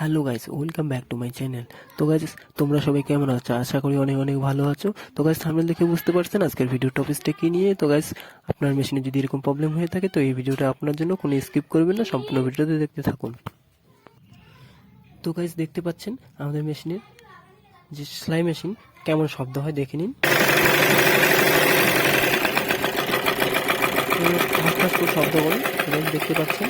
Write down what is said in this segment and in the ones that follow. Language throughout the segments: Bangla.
Hello guys welcome back to my channel তো গাইস তোমরা সবাই কেমন আছো? আশা করি অনেক অনেক ভালো আছো। তো গাইস সামনে দেখে বুঝতে পারছেন আজকের ভিডিও টপিকসটা কি নিয়ে? তো গাইস আপনার মেশিনে যদি এরকম প্রবলেম হয়ে থাকে, তো এই ভিডিওটা আপনার জন্য কোনো স্কিপ করবেন না, সম্পূর্ণ ভিডিওতে দেখতে থাকুন। তো গাইস দেখতে পাচ্ছেন আমাদের মেশিনের যে সেলাই মেশিন কেমন শব্দ হয় দেখে নিন। শব্দ করে দেখতে পাচ্ছেন।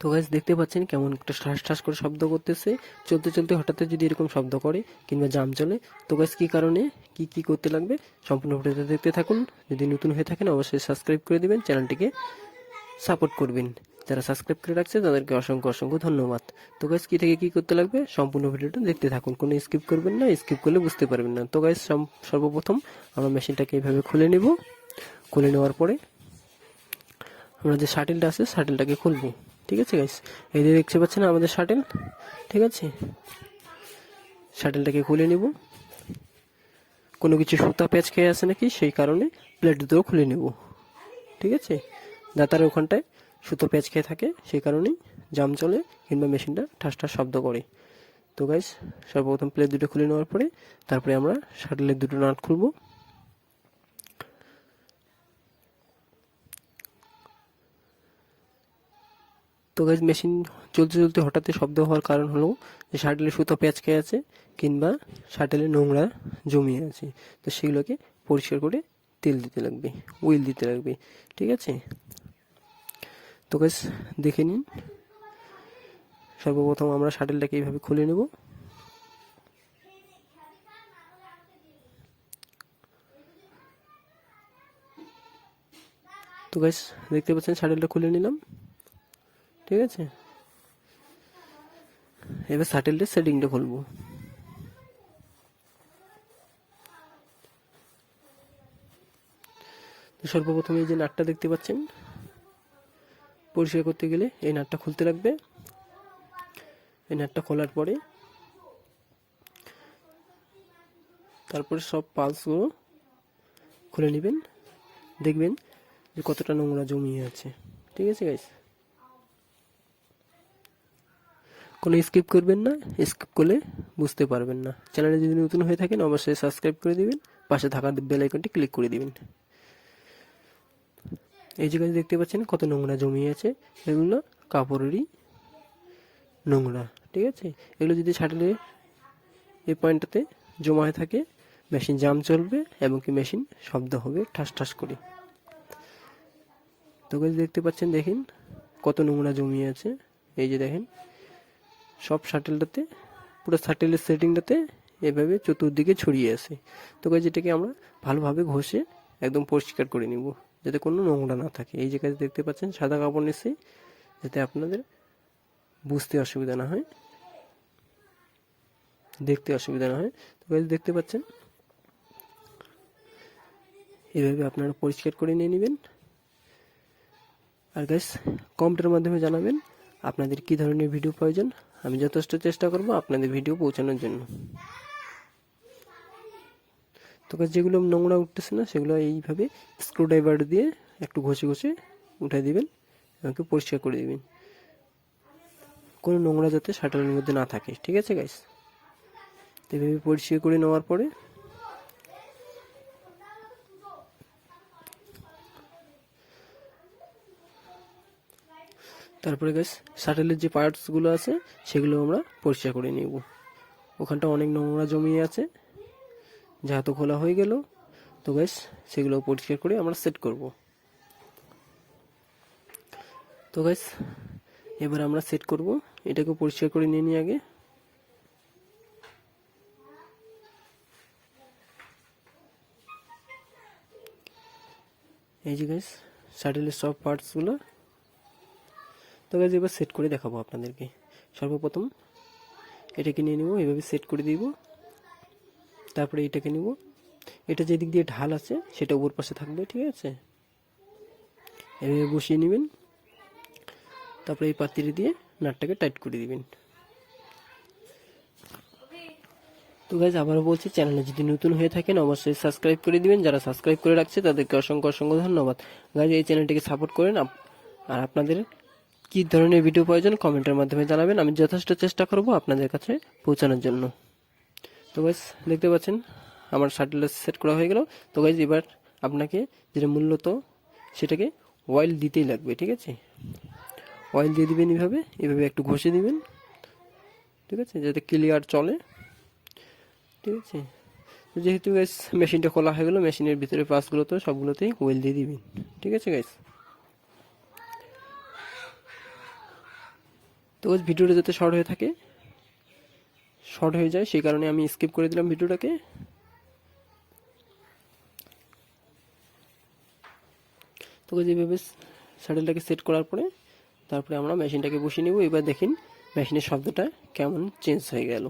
তো গাছ দেখতে পাচ্ছেন কেমন একটা ঠাস ঠাস করে শব্দ করতেছে। চলতে চলতে হঠাৎ যদি এরকম শব্দ করে কিংবা জাম চলে, তো গাছ কি কারণে, কি কি করতে লাগবে? সম্পূর্ণ ভিডিওটা দেখতে থাকুন। যদি নতুন হয়ে থাকেন, অবশ্যই সাবস্ক্রাইব করে দিবেন, চ্যানেলটিকে সাপোর্ট করবেন। যারা সাবস্ক্রাইব করে রাখছে, তাদেরকে অসংখ্য অসংখ্য ধন্যবাদ। তো গাছ কি থেকে কি করতে লাগবে? সম্পূর্ণ ভিডিওটা দেখতে থাকুন। কোনো স্কিপ করবেন না স্কিপ করলে বুঝতে পারবেন না। তো গাছ সর্বপ্রথম আমরা মেশিনটাকে এইভাবে খুলে নেব। খুলে নেওয়ার পরে আমরা যে শাটেলটা আছে শাটেলটাকে খুলবো। ঠিক আছে গাইস এই যে দেখতে পাচ্ছেন আমাদের শাটেল ঠিক আছে? শাটেলটাকে খুলে নিব। কোনো কিছু সুতা প্যাচ খেয়ে আছে নাকি? সেই কারণে প্লেট দুটো খুলে নেব। ঠিক আছে? দাতার ওখানটায় সুতো প্যাচ খেয়ে থাকে, সেই কারণেই জাম চলে কিংবা মেশিনটা ঠাস ঠাস শব্দ করে। তো গাইস সর্বপ্রথম প্লেট দুটো খুলে নেওয়ার পরে তারপরে আমরা শাটেলের দুটো নাট খুলবো। তো গাইজ মেশিন চলতে চলতে হঠাৎ শব্দ হওয়ার কারণ হলো যে শার্টেলের সুতো পেঁচকে আছে কিংবা শার্টেলে নোংরা জমিয়ে আছে। তো সেগুলোকে পরিষ্কার করে তেল দিতে লাগবে উইল দিতে লাগবে, ঠিক আছে? তো গাইজ দেখে নিন। সর্বপ্রথম আমরা শাটেলটাকে এইভাবে খুলে নেব। তো গাইজ দেখতে পাচ্ছেন শাটেলটা খুলে নিলাম। ঠিক আছে? এবার স্যাটেলটা সেটিংটা খুলবো। সর্বপ্রথম এই যে নাটটা দেখতে পাচ্ছেন, পরিষ্কার করতে গেলে এই নাটটা খুলতে লাগবে। এই নাটটা খোলার পরে তারপরে সব পালসগুলো খুলে নেবেন, দেখবেন যে কতটা নোংরা জমিয়ে আছে। ঠিক আছে গাইস কোনো স্কিপ করবেন না স্কিপ করলে বুঝতে পারবেন না। চ্যানেলে যদি নতুন হয়ে থাকেন, অবশ্যই সাবস্ক্রাইব করে দিবেন, পাশে থাকা বেল আইকনটি ক্লিক করে দিবেন। এই জায়গায় দেখতে পাচ্ছেন, কত নোংরা জমি আছে। এগুলো কাপড়েরই নোংরা, ঠিক আছে? এগুলো যদি ছাড়লে এই পয়েন্টটাতে জমা হয়ে থাকে মেশিন জাম চলবে এবং কি মেশিন শব্দ হবে, ঠাস ঠাস করে। তো দেখতে পাচ্ছেন, দেখেন কত নোংরা জমি আছে। এই যে দেখেন সব শাটেলটাতে, পুরো শাটেলের সেটিংটাতে এভাবে চতুর্দিকে ছড়িয়ে আসে তো গাছ যেটাকে আমরা ভালোভাবে ঘষে একদম পরিষ্কার করে নিব, যাতে কোনো নোংরা না থাকে। এই যে কাজ দেখতে পাচ্ছেন, সাদা কাপড় নিচ্ছে যাতে আপনাদের বুঝতে অসুবিধা না হয়, দেখতে অসুবিধা না হয়। তো গাছ দেখতে পাচ্ছেন, এভাবে আপনারা পরিষ্কার করে নিয়ে নেবেন। আর গাইস কমেন্টের মাধ্যমে জানাবেন আপনাদের কি ধরনের ভিডিও প্রয়োজন। আমি যথেষ্ট চেষ্টা করব আপনাদের ভিডিও পৌঁছানোর জন্য। তো যেগুলো নোংরা উঠতেছে না, সেগুলো এইভাবে স্ক্রুড্রাইভার দিয়ে একটু ঘষে ঘষে উঠে দিবেন, আমাকে পরিষ্কার করে দিবেন। কোনো নোংরা যাতে শাটারের মধ্যে না থাকে, ঠিক আছে গাইস তো এভাবে পরিষ্কার করে নেওয়ার পরে তারপরে গ্যাস শাটেলের যে পার্টসগুলো আছে, সেগুলো আমরা পরিষ্কার করে নিব। ওখানটা অনেক নোংরা জমিয়ে আছে, যা তো খোলা হয়ে গেল। তো গ্যাস সেগুলো পরিষ্কার করে আমরা সেট করব। তো গ্যাস এবার আমরা সেট করব। এটাকে পরিষ্কার করে নিয়ে নিই আগে। এই যে গ্যাস শাটেলের সব পার্টসগুলো তো গাছ এবার সেট করে দেখাবো আপনাদেরকে। সর্বপ্রথম এটাকে নিয়ে নেব, এভাবে সেট করে দিব। তারপরে এটাকে নেব। এটা যেদিক দিয়ে ঢাল আছে, সেটা উপর পাশে থাকবে, ঠিক আছে? এভাবে বসিয়ে নেবেন। তারপরে এই পাত্রি দিয়ে নাটটাকে টাইট করে দিবেন। তো গাইজ আবারও বলছি চ্যানেলে যদি নতুন হয়ে থাকেন, অবশ্যই সাবস্ক্রাইব করে দিবেন। যারা সাবস্ক্রাইব করে রাখছে, তাদেরকে অসংখ্য অসংখ্য ধন্যবাদ। গাইজ এই চ্যানেলটিকে সাপোর্ট করেন আর আপনাদের কী ধরনের ভিডিও প্রয়োজন কমেন্টের মাধ্যমে জানাবেন। আমি যথেষ্ট চেষ্টা করব আপনাদের কাছে পৌঁছানোর জন্য। তো গাইজ দেখতে পাচ্ছেন, আমার শাটল সেট করা হয়ে গেল। তো গাইজ এবার আপনাকে যেটা মূলত সেটাকে অয়েল দিতেই লাগবে, ঠিক আছে? অয়েল দিয়ে দিবেন এভাবে এভাবে একটু ঘষে দিবেন, ঠিক আছে? যাতে ক্লিয়ার চলে, ঠিক আছে? যেহেতু গ্যাস মেশিনটা খোলা হয়ে গেলো মেশিনের ভিতরে পাসগুলোতে সবগুলোতেই ওয়েল দিয়ে দিবেন, ঠিক আছে গ্যাস তো ভিডিওটা যাতে শর্ট হয়ে থাকে শর্ট হয়ে যায়, সেই কারণে আমি স্কিপ করে দিলাম ভিডিওটাকে। তো যেভাবে স্যাডেলটাকে সেট করার পরে, তারপরে আমরা মেশিনটাকে বসিয়ে নেব। এবার দেখেন মেশিনের শব্দটা কেমন চেঞ্জ হয়ে গেল।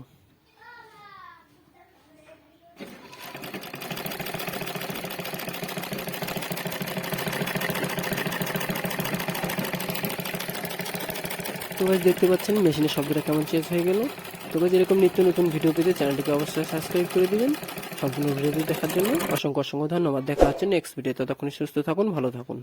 তো গাছ দেখতে পাচ্ছেন, মেশিনের শব্দটা কেমন চেঞ্জ হয়ে গেল। তো ভাই এরকম নিত্য নতুন ভিডিও পেতে চ্যানেলটিকে অবশ্যই সাবস্ক্রাইব করে দিবেন। সম্পূর্ণ ভিডিওটি দেখার জন্য অসংখ্য অসংখ্য ধন্যবাদ। দেখা হচ্ছে নেক্সট ভিডিও ততক্ষণ সুস্থ থাকুন, ভালো থাকুন।